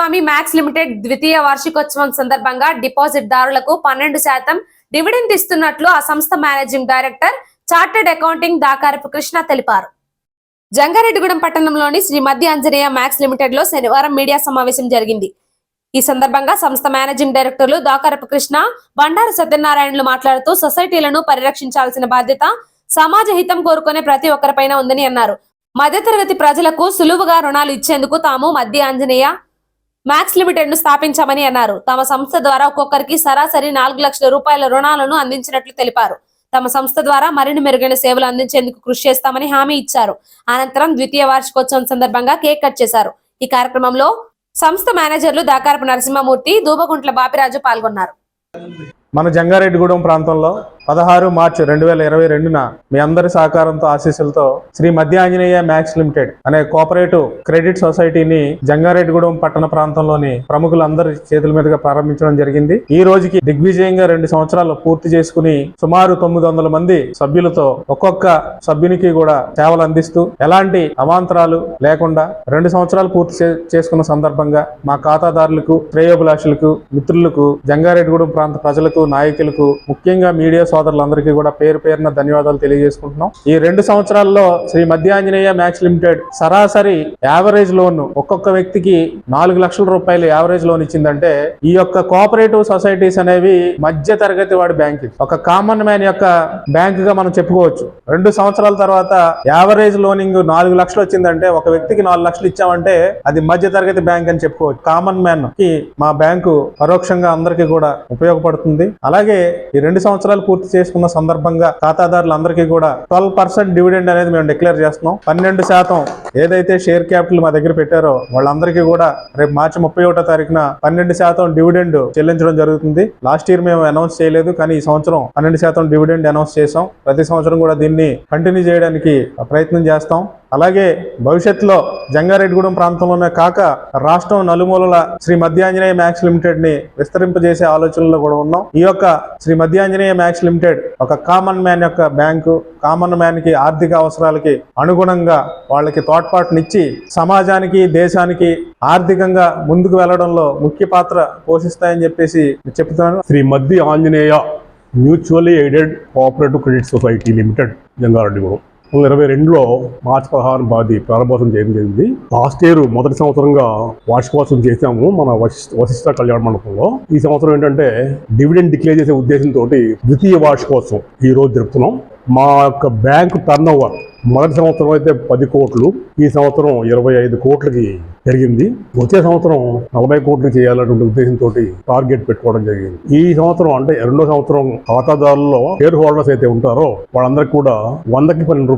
స్వామి max limited ద్వితీయ వార్షికోత్సవం సందర్భంగా డిపాజిట్ దారులకు పన్నెండు శాతం డివిడెంట్ ఇస్తున్నట్లు ఆ సంస్థ managing director chartered accounting Dakarapu Krishna తెలిపారు. జంగారెడ్డిగూడెం పట్టణంలోని శ్రీ మధ్య ఆంజనేయ మ్యాక్స్ లిమిటెడ్లో శనివారం మీడియా సమావేశం జరిగింది. ఈ సందర్భంగా సంస్థ మేనేజింగ్ డైరెక్టర్లు దాకారపు కృష్ణ బండారు సత్యనారాయణలు మాట్లాడుతూ సొసైటీలను పరిరక్షించాల్సిన బాధ్యత సమాజ హితం కోరుకునే ప్రతి ఒక్కరిపైన ఉందని అన్నారు. మధ్యతరగతి ప్రజలకు సులువుగా రుణాలు ఇచ్చేందుకు తాము మధ్య ఆంజనేయ మ్యాక్స్ లిమిటెడ్ను స్థాపించామని అన్నారు. తమ సంస్థ ద్వారా ఒక్కొక్కరికి సరాసరి నాలుగు లక్షల రూపాయల రుణాలను అందించినట్లు తెలిపారు. తమ సంస్థ ద్వారా మరిన్ని మెరుగైన సేవలు అందించేందుకు కృషి చేస్తామని హామీ ఇచ్చారు. అనంతరం ద్వితీయ వార్షికోత్సవం సందర్భంగా కేక్ కట్ చేశారు. ఈ కార్యక్రమంలో సంస్థ మేనేజర్లు దాకారపు నరసింహమూర్తి దూబగుంట్ల బాపిరాజు పాల్గొన్నారు. మన జంగారెడ్డిగూడెం ప్రాంతంలో పదహారు మార్చి రెండు వేల ఇరవై రెండున మీ అందరి సహకారంతో ఆశీస్సులతో శ్రీ మధ్య ఆంజనేయ మ్యాక్స్ లిమిటెడ్ అనే కోఆపరేటివ్ క్రెడిట్ సొసైటీని జంగారెడ్డిగూడెం పట్టణ ప్రాంతంలోని ప్రముఖులందరి చేతుల మీదుగా ప్రారంభించడం జరిగింది. ఈ రోజుకి దిగ్విజయంగా రెండు సంవత్సరాలు పూర్తి చేసుకుని సుమారు తొమ్మిది వందల మంది సభ్యులతో ఒక్కొక్క సభ్యునికి కూడా సేవలు అందిస్తూ ఎలాంటి అవాంతరాలు లేకుండా రెండు సంవత్సరాలు పూర్తి చే- చేసుకున్న సందర్భంగా మా ఖాతాదారులకు శ్రేయోభిలాషులకు మిత్రులకు జంగారెడ్డిగూడెం ప్రాంత ప్రజలకు నాయకులకు ముఖ్యంగా మీడియా సోదరులందరికీ కూడా పేరు పేరున ధన్యవాదాలు తెలియజేసుకుంటున్నాం. ఈ రెండు సంవత్సరాల్లో శ్రీ మధ్యాంజనేయ మ్యాక్స్ లిమిటెడ్ సరాసరి యావరేజ్ లోన్ ఒక్కొక్క వ్యక్తికి నాలుగు లక్షల రూపాయలు యావరేజ్ లోన్ ఇచ్చిందంటే ఈ యొక్క కోఆపరేటివ్ సొసైటీస్ అనేవి మధ్య తరగతి వాడి బ్యాంక్ ఒక కామన్ మ్యాన్ యొక్క బ్యాంక్గా మనం చెప్పుకోవచ్చు. రెండు సంవత్సరాల తర్వాత యావరేజ్ లోనింగ్ నాలుగు లక్షలు వచ్చిందంటే ఒక వ్యక్తికి నాలుగు లక్షలు ఇచ్చామంటే అది మధ్య తరగతి బ్యాంక్ అని చెప్పుకోవచ్చు. కామన్ మ్యాన్కి మా బ్యాంకు పరోక్షంగా అందరికీ కూడా ఉపయోగపడుతుంది. అలాగే ఈ రెండు సంవత్సరాలు పూర్తి చేసుకున్న సందర్భంగా ఖాతాదారులందరికీ కూడా ట్వెల్వ్ పర్సెంట్ డివిడెండ్ అనేది మేము డిక్లేర్ చేస్తున్నాం. పన్నెండు శాతం ఏదైతే షేర్ క్యాపిటల్ మా దగ్గర పెట్టారో వాళ్ళందరికీ కూడా రేపు మార్చి ముప్పై ఒకటో తారీఖున పన్నెండు శాతం డివిడెండ్ చెల్లించడం జరుగుతుంది. లాస్ట్ ఇయర్ మేము అనౌన్స్ చేయలేదు కానీ ఈ సంవత్సరం పన్నెండు శాతం డివిడెండ్ అనౌన్స్ చేసాం ప్రతి సంవత్సరం కూడా దీన్ని కంటిన్యూ చేయడానికి ప్రయత్నం చేస్తాం. అలాగే భవిష్యత్తులో జంగారెడ్డిగూడెం ప్రాంతంలోనే కాక రాష్ట్రం నలుమూలల శ్రీ మధ్యాంజనేయ మ్యాక్స్ లిమిటెడ్ని విస్తరింపజేసే ఆలోచనలో కూడా ఉన్నాం. ఈ యొక్క శ్రీ మధ్యాంజనేయ మ్యాక్స్ లిమిటెడ్ ఒక కామన్ మ్యాన్ యొక్క బ్యాంకు కామన్ మ్యాన్కి ఆర్థిక అవసరాలకి అనుగుణంగా వాళ్ళకి తోట తోడ్పాటునిచ్చి సమాజానికి దేశానికి ఆర్థికంగా ముందుకు వెళ్ళడంలో ముఖ్య పాత్ర పోషిస్తాయని చెప్పేసి చెప్తున్నాను. Sri Maddi Anjaneya mutually aided cooperative credit society limited Jangareddygudem రెండు ఇరవై రెండులో మార్చి పదహారు బాది ప్రారంభోత్సవం చేయడం జరిగింది. లాస్ట్ ఇయర్ మొదటి సంవత్సరంగా వార్షికోత్సవం చేశాము మన వశిష్ట కళ్యాణ మండపంలో. ఈ సంవత్సరం ఏంటంటే డివిడెండ్ డిక్లేర్ చేసే ఉద్దేశంతో ద్వితీయ వార్షికోత్సవం ఈ రోజు జరుపుతున్నాం. మా యొక్క బ్యాంకు టర్న్ ఓవర్ మొదటి సంవత్సరం అయితే పది కోట్లు ఈ సంవత్సరం ఇరవై ఐదు కోట్లకి పెరిగింది. వచ్చే సంవత్సరం నలభై కోట్లు చేయాలన్నటువంటి ఉద్దేశంతో టార్గెట్ పెట్టుకోవడం జరిగింది. ఈ సంవత్సరం అంటే రెండో సంవత్సరం ఖాతాదారుల్లో షేర్ హోల్డర్స్ అయితే ఉంటారో వాళ్ళందరికీ కూడా వందకి పన్నెండు